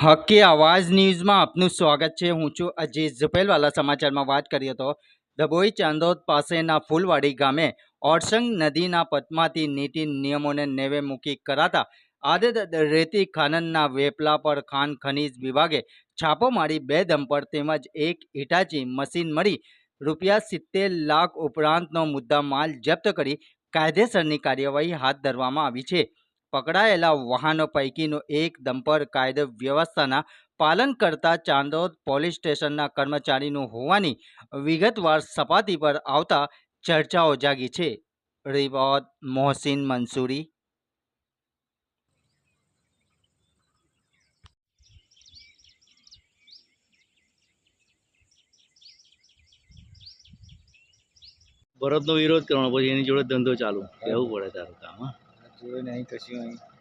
હકી આવાજ ન્યૂઝમાં આપનું સ્વાગત છે. હું છું અજીત ઝુપેલવાલા સમાચારમાં વાત કરીએ તો ડભોઈ ચાંદોદ પાસેના ફૂલવાડી ગામે ઓરસંગ નદીના પટમાંથી નીતિ નિયમોને નેવે મૂકી કરાતા આદત રેતી ખાનનના વેપલા પર ખાન ખનીજ વિભાગે છાપો મારી બે દંપર તેમજ એક ઇટાચી મશીન મળી રૂપિયા સિત્તેર લાખ ઉપરાંતનો મુદ્દા માલ જપ્ત કરી કાયદેસરની કાર્યવાહી હાથ ધરવામાં આવી છે. પકડાયેલા વાહનો પૈકીનો એક દંપર કાયદો વ્યવસ્થાના પાલન કરતા ચાંદોદ પોલીસ સ્ટેશનના કર્મચારીનું હોવાની વિગતવાર સપાટી પર આવતા ચર્ચાઓ જાગી છે. રિપોર્ટ મોહસિન મંસૂરી. ભરતનો વિરોધ કરવાનો પછી એની જોડે ધંધો ચાલુ. કેવું પડે તારું કામ હા. જોયું નહીં કશું અહીં